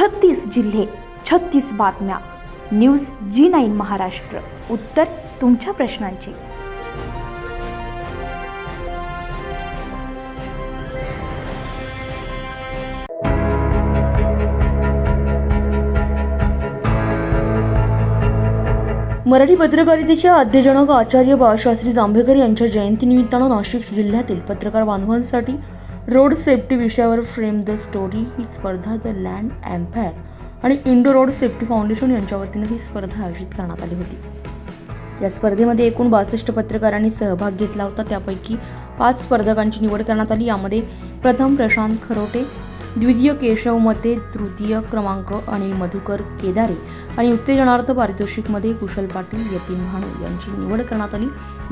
छत्तीस जिल्हे छत्तीस बातम्या. News G nine Maharashtra. उत्तर तुमच्या प्रश्नांची. मराठी पत्रकारितेचे आद्यजनक आचार्य बाळशास्त्री जांभेकर यांच्या जयंतीनिमित्तानं नाशिक जिल्ह्यातील पत्रकार बांधवांसाठी रोड सेफ्टी विषयावर फ्रेम द स्टोरी ही स्पर्धा द लँड एम्पायर आणि इंडो रोड सेफ्टी फाउंडेशन यांच्या वतीनं ही स्पर्धा आयोजित करण्यात आली होती. या स्पर्धेमध्ये एकूण बासष्ट पत्रकारांनी सहभाग घेतला होता. त्यापैकी पाच स्पर्धकांची निवड करण्यात आली. यामध्ये प्रथम प्रशांत खरोटे द्वितीय केशवमध्ये तृतीय क्रमांक अनिल मधुकर केदारे आणि उत्तेजनार्थ पारितोषिकमध्ये कुशल पाटील यतीन भाणू यांची निवड करण्यात आली.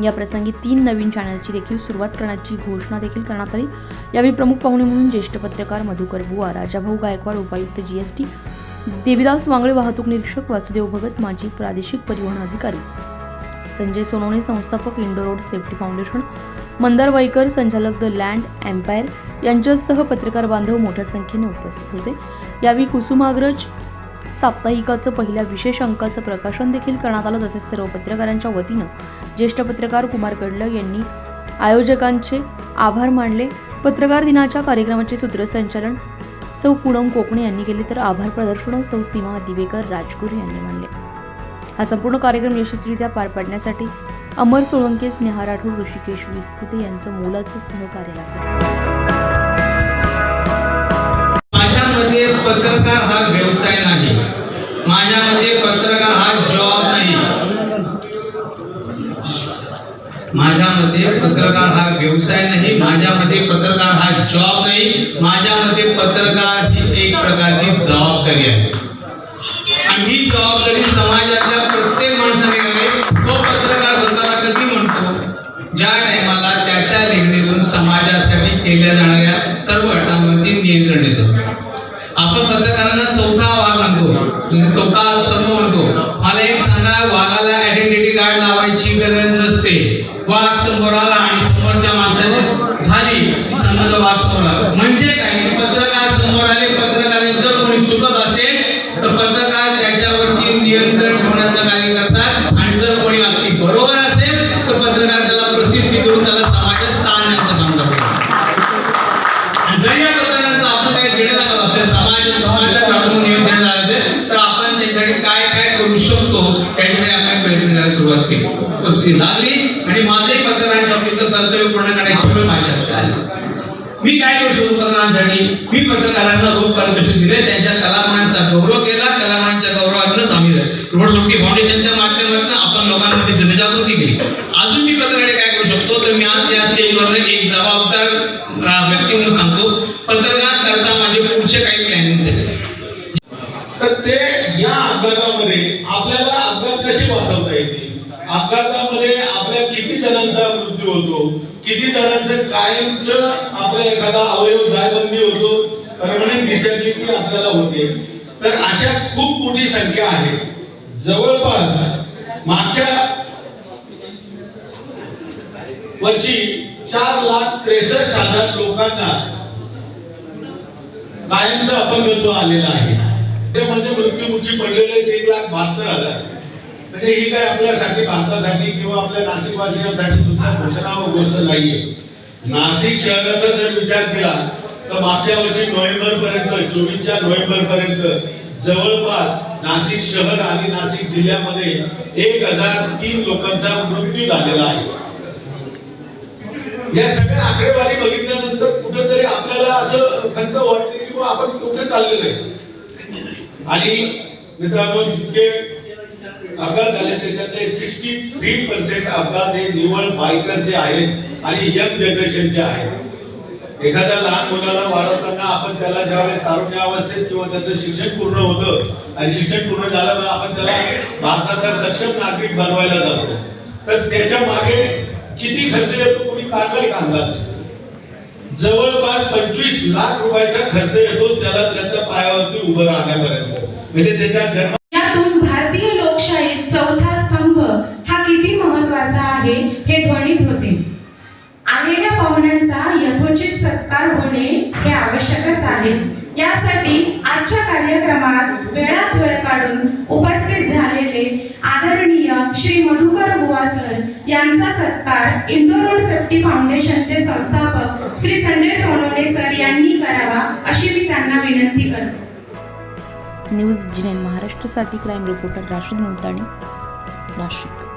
या प्रसंगी तीन नवीन चॅनलची देखील सुरुवात करण्याची घोषणा देखील करण्यात आली. यावेळी प्रमुख पाहुणे म्हणून ज्येष्ठ पत्रकार मधुकर बुवा राजाभाऊ गायकवाड उपायुक्त जीएसटी देविदास वांगळे वाहतूक निरीक्षक वासुदेव भगत माजी प्रादेशिक परिवहन अधिकारी संजय सोनवणे संस्थापक Indo road safety foundation Mandar Waikar संचालक द लँड एम्पायर यांच्यासह पत्रकार बांधव मोठ्या संख्येने उपस्थित होते. यावेळी कुसुमाग्रज साप्ताहिकाचं पहिल्या विशेष अंकाचं प्रकाशन देखील करण्यात आलं. तसेच सर्व पत्रकारांच्या वतीनं ज्येष्ठ पत्रकार कुमार कडलं यांनी आयोजकांचे आभार मानले. पत्रकार दिनाच्या कार्यक्रमाचे सूत्रसंचालन सौ पूनम कोकणे यांनी केले तर आभार प्रदर्शन सौ सीमा दिवेकर राजगुरू यांनी मानले. हा संपूर्ण कार्यक्रम यशस्वीरित्या पार पाडण्यासाठी अमर सोळंके स्नेहा राठोड ऋषिकेश विस्पुते यांचं मोलाचं सहकार्य लाभलं पत्रकार हा व्यवसाय नाही. माझ्या मते पत्रकार हा जॉब नाही. माझ्या मते पत्रकार हा व्यवसाय नाही माझ्या मते पत्रकार हा जॉब नाही माझ्या मते पत्रकार ही एक प्रकारची जबाबदारी आहे. आणि ही जबाबदारी समाजातल्या प्रत्येक माणसाने तो पत्रकार स्वतःला कधी म्हणतो? ज्या टायमाला त्याच्या लेखणीतून समाजासाठी केल्या जाणाऱ्या सर्व घटनांवरती नियंत्रण येतो. आपण पत्रकारांना चौथा वाघ म्हणतो. चौथा स्तंभ म्हणतो. मला एक सांगा वाघाला आयडेंटिटी कार्ड लावायची गरज नसते. वाघ समोर आला आणि समोरच्या माणसाने झाली. की वाघ समोर आला. म्हणजे काय? सुरुवात लागली आणि माझे पत्रकारांच्या बाबतीत कर्तव्य पूर्ण करण्याची वेळ माझ्या लक्षात आली मी काय करू शकतो पत्रकारांसाठी मी पत्रकारांना रोख पारितोषिक दिले त्यांच्या कलामानांचा गौरव केला कलामानांच्या गौरवातूनच आम्ही रोड सोफ्टी फाउंडेशनच्या माध्यमातून आपण लोकांमध्ये जनजागृती केली. अजून मी पत्रकार काय करू शकतो? तर मी आज या स्टेजवर एक जबाबदार व्यक्ती म्हणून सांगतो पत्रकार करता माझे पुढचे काही प्लॅनिंग झाले. तर ते या अपघातामध्ये आपल्याला अपघात कसे वाचवता येतील? अपघातामध्ये आपल्या किती जणांचा मृत्यू होतो किती जणांचं कायमचं आपल्या एखादा अवयव जायबंदी होतो परमनंट डिसेबिलिटी आपल्याला होते. तर अशा खूप मोठी संख्या आहे. जवळपास मागच्या वर्षी चार लाख त्रेसष्ट हजार लोकांना कायमचं अपंगत्व आलेला आहे. त्यामध्ये म्हणजे मृत्युमुखी पडलेले एक लाख बहात्तर हजार. म्हणजे ही काय आपल्यासाठी भारतासाठी किंवा आपल्या नाशिकवासियांसाठी सुद्धा घोषणा गोष्ट नाहीये. नाशिक शहराचा जर विचार केला तर मागच्या वर्षी नोव्हेंबर पर्यंत चोवीसच्या नोव्हेंबर पर्यंत जवळपास नाशिक शहर आणि नाशिक जिल्ह्यामध्ये एक हजार तीन लोकांचा मृत्यू झालेला आहे. या सगळ्या आकडेवारी बघितल्यानंतर कुठेतरी आपल्याला असं खंत वाटते की आपण कुठे चाललेलो आहे? आणि मित्रांनो जितके अपघात झाले त्याच्यातले सिक्स्टी थ्री पर्सेंट अपघात हे निवड बायकरचे आहेत आणि यंग जनरेशनचे आहेत एखाद्या लहान मुलाला वाढवताना आपण त्याला ज्यावेळेस तारुण्य अवस्थेत किंवा त्याचं शिक्षण पूर्ण होतं आणि शिक्षण पूर्ण झाल्यामुळे आपण त्याला भारताचा सक्षम नागरिक बनवायला जातो. तर त्याच्यामागे किती खर्च येतो कोणी काढलाय का अंदाज जवळपास पंचवीस लाख रुपयाचा खर्च येतो त्याला त्याच्या पायावरती उभं राहण्यापर्यंत. म्हणजे त्याच्या जन्म आहे हे ध्वनित होते. आलेल्या पाहुण्यांचा यथोचित सत्कार होणे हे आवश्यकच आहे. यासाठी आजच्या कार्यक्रमात वेळात वेळ काढून उपस्थित झालेले आदरणीय श्री मधुकर बुवा सर यांचा सत्कार इंडो रोड सेफ्टी फाउंडेशनचे संस्थापक श्री संजय सोनवणे सर यांनी करावा अशी मी त्यांना विनंती करते. न्यूज जिनेन महाराष्ट्रासाठी क्राईम रिपोर्टर राशीद मुलताणी नाशिक.